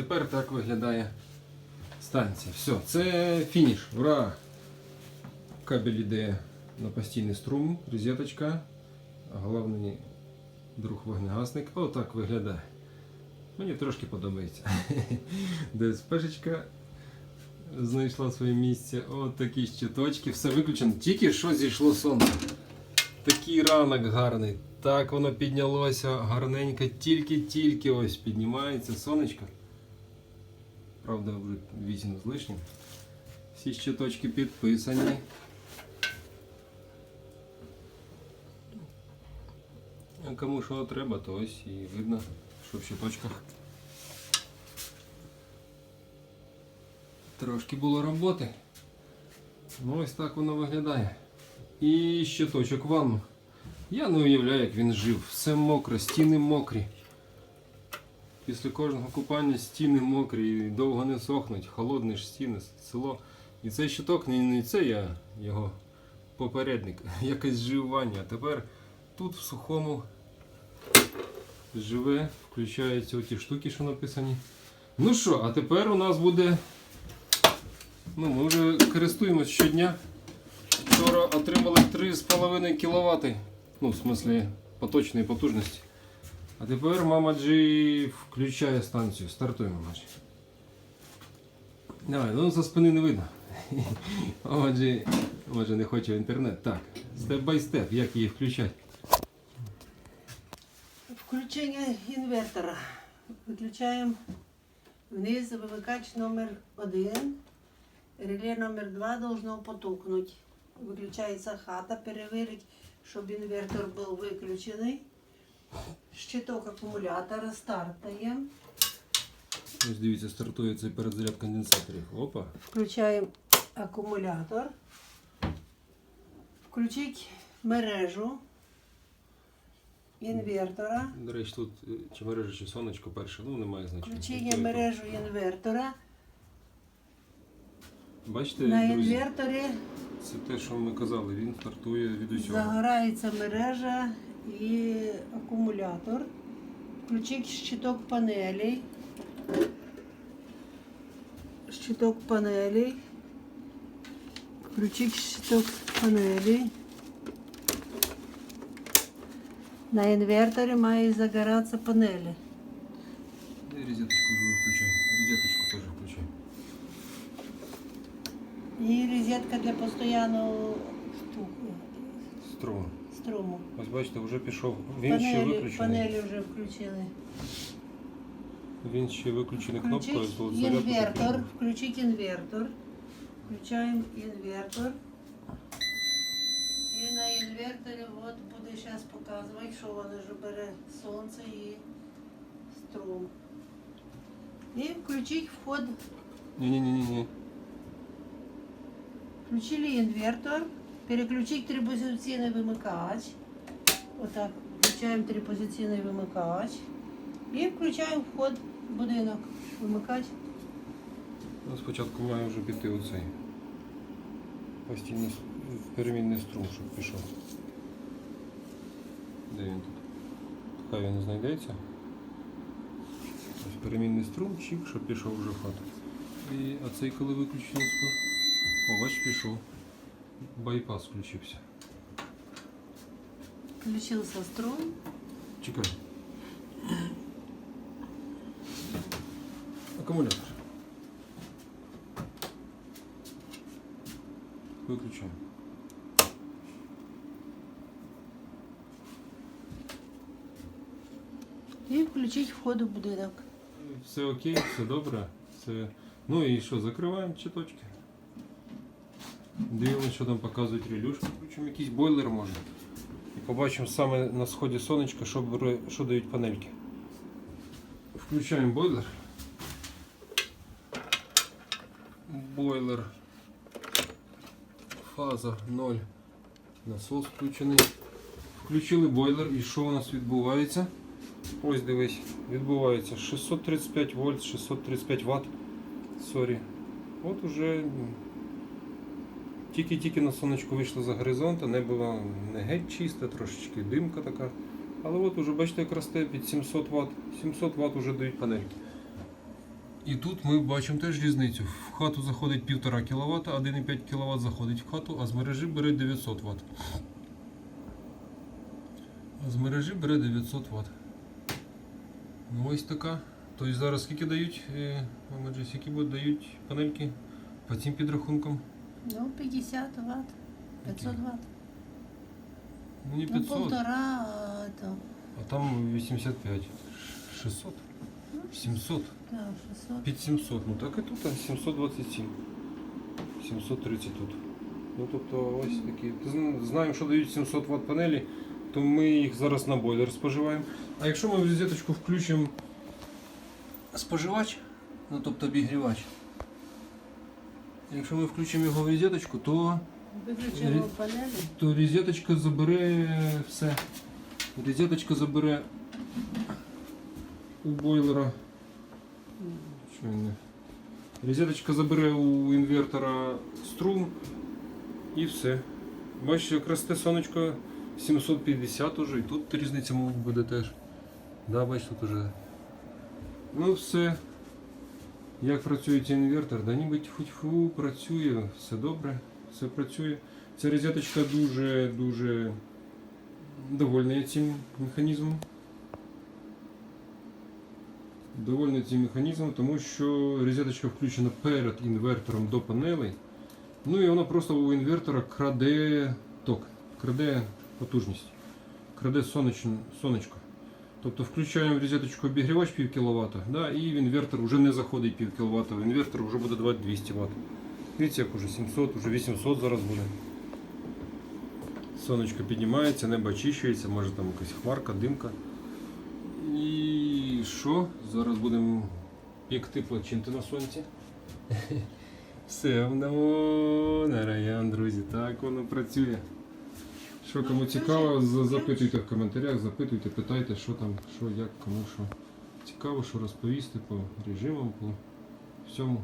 тепер так виглядає станція. Все, це фініш. Ура! Кабель іде на постійний струм, розеточка. Головний друг вогнегасник. Отак виглядає. Мені трошки подобається. ДСПшечка знайшла своє місце. От такі щиточки, все виключено. Тільки що зійшло сонце. Такий ранок гарний. Так воно піднялося гарненько, тільки-тільки ось піднімається сонечко. Правда, вже 8 з лишнім. Всі щиточки підписані. А Кому що треба, то ось і видно, що в щиточках. Трошки було роботи. Ну ось так воно виглядає. І щиточок вам. Я не уявляю, як він жив. Все мокре, стіни мокрі. Після кожного купання стіни мокрі і довго не сохнуть, холодне ж стіни, село. І цей щиток не, не це я його попередник, якесь живання. А тепер тут в сухому живе, включаються оті штуки, що написані. Ну що, а тепер у нас буде. Ну, ми вже користуємось щодня. Вчора отримали 3,5 кВт. Ну, в смислі, поточної потужності. А тепер мама Джі включає станцію. Стартуємо, мама Давай, ну за спини не видно. Мама Джі, може не хоче в інтернет. Так, степ бай степ, як її включати. Включення інвертора. Виключаємо вниз вимикач номер 1. Реле номер 2 должно потухнути. Виключається хата, перевірить, щоб інвертор був виключений. Щиток акумулятора стартаємо. Ось дивіться, стартує цей перезаряд конденсаторів. Опа. Включаємо акумулятор. Включить мережу інвертора. До речі, тут е, чи мережа, чи сонечко перше, ну немає значення. Включення мережу інвертора. Бачите, На друзі, інверторі це те, що ми казали, він стартує від усього. загорається мережа і акумулятор. Включить щиток панелей. Щиток панелей. Включить щиток панелей. На інверторі має загоратися панелі. І розеточку вже включай. Розеточку теж включай. І розетка для постійного штуку, Струм. струму. Ось бачите, вже пішов. Він ще Панелі, виключений. панелі вже включили. Він ще виключений кнопкою. Включить то зарядку інвертор. потрібно. Включить інвертор. Включаємо інвертор. І на інверторі от буде зараз показувати, що воно вже бере сонце і струм. І включить вход. Ні-ні-ні-ні. Включили інвертор. Переключить трипозиційний вимикач. Отак. Включаємо трипозиційний вимикач. І включаємо вход в будинок. Вимикач. Ну, спочатку має вже піти оцей. Постійний перемінний струм, щоб пішов. Де він тут? Хай він знайдеться. Ось перемінний струм, чик, щоб пішов вже в хату. І, а цей коли виключений? О, бач, пішов. Байпас включився. Включился струм. Чекай. Акумулятор. Виключаємо. І включить вход у будинок. Все окей, все добре. Все... Ну і що, закриваємо чіточки. Дивимося, що там показують релюшки. Включимо якийсь бойлер може. І побачимо саме на сході сонечка, що, що дають панельки. Включаємо бойлер. Бойлер. Фаза 0. Насос включений. Включили бойлер і що у нас відбувається? Ось дивись, відбувається 635 вольт, 635 Вт. Сорі. От уже тільки-тільки на сонечко вийшло за горизонт, небо не геть чисте, трошечки димка така. Але от уже бачите, як росте під 700 Вт. 700 Вт вже дають панельки. І тут ми бачимо теж різницю. В хату заходить 1,5 кВт, 1,5 кВт заходить в хату, а з мережі бере 900 Вт. А з мережі бере 900 Вт. Ну ось така. Тобто зараз скільки дають, е, скільки дають панельки по цим підрахункам? Ну, 50 Вт, 500 Вт. Ну не Ну, 500, полтора, а, то, а там 85. 600? 700? да, 600. Під 700, ну так і тут а, 727. 730 тут. Ну тобто ось такі. Ти зна- Знаємо, що дають 700 Вт панелі, то ми їх зараз на бойлер споживаємо. А якщо ми в розеточку включимо споживач, ну тобто обігрівач, якщо ми включимо його в розеточку, то, Виключимо панелі. то розеточка забере все. Розеточка забере у бойлера. Що він не? Розеточка забере у інвертора струм і все. Бачиш, як росте сонечко 750 уже, і тут різниця мабуть буде теж. Да, бачиш, тут уже. Ну все. Як працює цей інвертор? Да ніби тьфу-тьфу, працює, все добре, все працює. Ця розеточка дуже дуже довольна цим механізмом. Довольний цим механізмом, тому що розеточка включена перед інвертором до панелей. Ну і вона просто у інвертора краде ток, краде потужність, краде сонечко. Тобто включаємо в розеточку обігрівач пів кВт, да, і в інвертор вже не заходить пів кВт, інвертор вже буде давати 200 Вт. Дивіться, як уже 700, вже 800 зараз буде. Сонечко піднімається, небо очищується, може там якась хмарка, димка. І що? Зараз будемо пекти плачинти на сонці. Все, вдамо на район, друзі. Так воно працює. Що кому цікаво, за- запитуйте в коментарях, запитуйте, питайте, що там, що, як, кому що. Цікаво, що розповісти по режимам, по всьому.